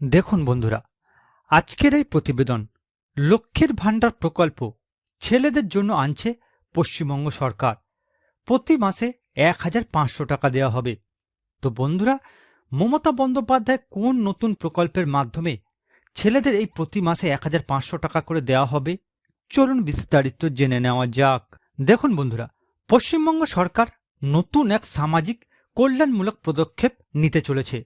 দেখুন বন্ধুরা, আজকের এই প্রতিবেদন লক্ষ্মীর ভাণ্ডার প্রকল্প ছেলেদের জন্য আনছে পশ্চিমবঙ্গ সরকার। প্রতি মাসে এক হাজার পাঁচশো টাকা দেওয়া হবে। তো বন্ধুরা, মমতা বন্দ্যোপাধ্যায় কোন নতুন প্রকল্পের মাধ্যমে ছেলেদের এই প্রতি মাসে এক হাজার পাঁচশো টাকা করে দেওয়া হবে? চলুন বিস্তারিত জেনে নেওয়া যাক। দেখুন বন্ধুরা, পশ্চিমবঙ্গ সরকার নতুন এক সামাজিক কল্যাণমূলক পদক্ষেপ নিতে চলেছে।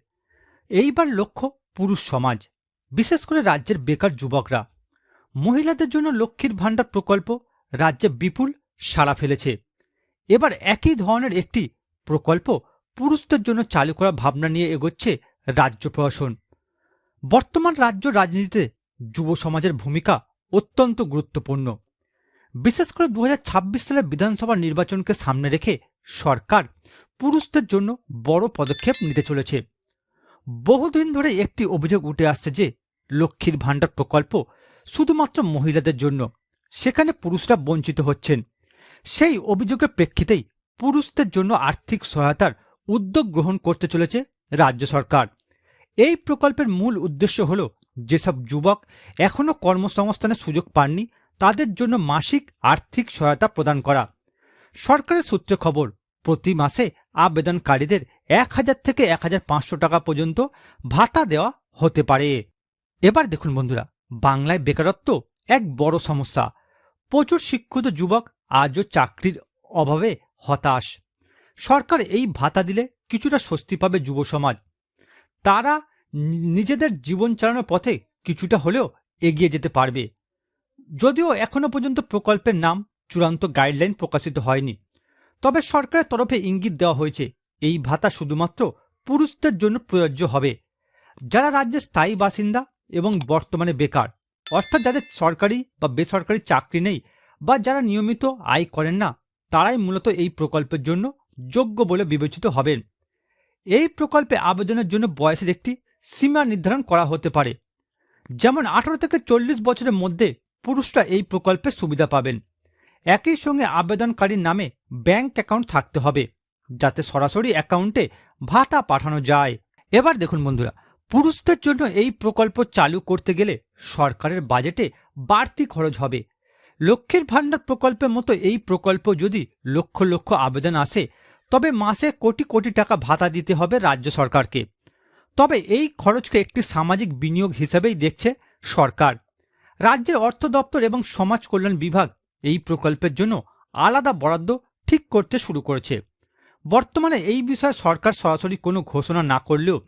এইবার লক্ষ্য পুরুষ সমাজ, বিশেষ করে রাজ্যের বেকার যুবকরা। মহিলাদের জন্য লক্ষ্মীর ভাণ্ডার প্রকল্প রাজ্যে বিপুল সাড়া ফেলেছে। এবার একই ধরনের একটি প্রকল্প পুরুষদের জন্য চালু করা ভাবনা নিয়ে এগোচ্ছে রাজ্য প্রশাসন। বর্তমান রাজ্য রাজনীতিতে যুব সমাজের ভূমিকা অত্যন্ত গুরুত্বপূর্ণ। বিশেষ করে দু হাজার ছাব্বিশ সালের বিধানসভা নির্বাচনকে সামনে রেখে সরকার পুরুষদের জন্য বড় পদক্ষেপ নিতে চলেছে। বহুদিন ধরে একটি অভিযোগ উঠে আসছে যে লক্ষ্মীর ভাণ্ডার প্রকল্প শুধুমাত্র মহিলাদের জন্য, সেখানে পুরুষরা বঞ্চিত হচ্ছেন। সেই অভিযোগের প্রেক্ষিতেই পুরুষদের জন্য আর্থিক সহায়তার উদ্যোগ গ্রহণ করতে চলেছে রাজ্য সরকার। এই প্রকল্পের মূল উদ্দেশ্য হল, যেসব যুবক এখনও কর্মসংস্থানের সুযোগ পাননি, তাদের জন্য মাসিক আর্থিক সহায়তা প্রদান করা। সরকারের সূত্রে খবর, প্রতি মাসে আবেদনকারীদের এক হাজার থেকে এক হাজার পাঁচশো টাকা পর্যন্ত ভাতা দেওয়া হতে পারে। এবার দেখুন বন্ধুরা, বাংলায় বেকারত্ব এক বড় সমস্যা। প্রচুর শিক্ষিত যুবক আজও চাকরির অভাবে হতাশ। সরকার এই ভাতা দিলে কিছুটা স্বস্তি পাবে যুব সমাজ। তারা নিজেদের জীবন চালানোর পথে কিছুটা হলেও এগিয়ে যেতে পারবে। যদিও এখনও পর্যন্ত প্রকল্পের নাম চূড়ান্ত গাইডলাইন প্রকাশিত হয়নি। তবে সরকারের তরফে ইঙ্গিত দেওয়া হয়েছে, এই ভাতা শুধুমাত্র পুরুষদের জন্য প্রযোজ্য হবে। যারা রাজ্যের স্থায়ী বাসিন্দা এবং বর্তমানে বেকার, অর্থাৎ যাদের সরকারি বা বেসরকারি চাকরি নেই বা যারা নিয়মিত আয় করেন না, তারাই মূলত এই প্রকল্পের জন্য যোগ্য বলে বিবেচিত হবেন। এই প্রকল্পে আবেদনের জন্য বয়সের একটি সীমা নির্ধারণ করা হতে পারে। যেমন আঠারো থেকে চল্লিশ বছরের মধ্যে পুরুষরা এই প্রকল্পের সুবিধা পাবেন। একই সঙ্গে আবেদনকারীর নামে ব্যাংক অ্যাকাউন্ট থাকতে হবে, যাতে সরাসরি অ্যাকাউন্টে ভাতা পাঠানো যায়। এবার দেখুন বন্ধুরা, পুরুষদের জন্য এই প্রকল্প চালু করতে গেলে সরকারের বাজেটে বাড়তি খরচ হবে। লক্ষ্মীর ভাণ্ডার প্রকল্পের মতো এই প্রকল্প যদি লক্ষ লক্ষ আবেদন আসে, তবে মাসে কোটি কোটি টাকা ভাতা দিতে হবে রাজ্য সরকারকে। তবে এই খরচকে একটি সামাজিক বিনিয়োগ হিসেবেই দেখছে সরকার। রাজ্যের অর্থ দপ্তর এবং সমাজ কল্যাণ বিভাগ এই প্রকল্পের জন্য আলাদা বরাদ্দ ঠিক করতে শুরু করেছে। বর্তমানে এই বিষয়ে সরকার সরাসরি কোনো ঘোষণা না করলেও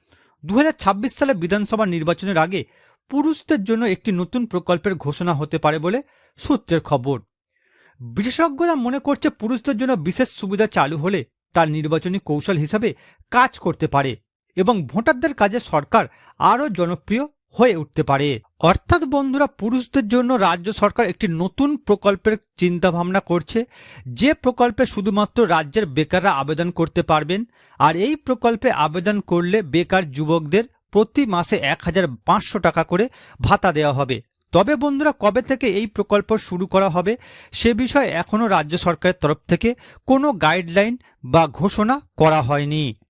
দু হাজার ছাব্বিশ সালে বিধানসভা নির্বাচনের আগে পুরুষদের জন্য একটি নতুন প্রকল্পের ঘোষণা হতে পারে বলে সূত্রের খবর। বিশেষজ্ঞরা মনে করছে পুরুষদের জন্য বিশেষ সুবিধা চালু হলে তার নির্বাচনী কৌশল হিসাবে কাজ করতে পারে এবং ভোটারদের কাজে সরকার আরও জনপ্রিয় হয়ে উঠতে পারে। অর্থাৎ বন্ধুরা, পুরুষদের জন্য রাজ্য সরকার একটি নতুন প্রকল্পের চিন্তাভাবনা করছে। যে প্রকল্পে শুধুমাত্র রাজ্যের বেকাররা আবেদন করতে পারবেন, আর এই প্রকল্পে আবেদন করলে বেকার যুবকদের প্রতি মাসে এক হাজার পাঁচশো টাকা করে ভাতা দেওয়া হবে। তবে বন্ধুরা, কবে থেকে এই প্রকল্প শুরু করা হবে, সে বিষয়ে এখনও রাজ্য সরকারের তরফ থেকে কোনো গাইডলাইন বা ঘোষণা করা হয়নি।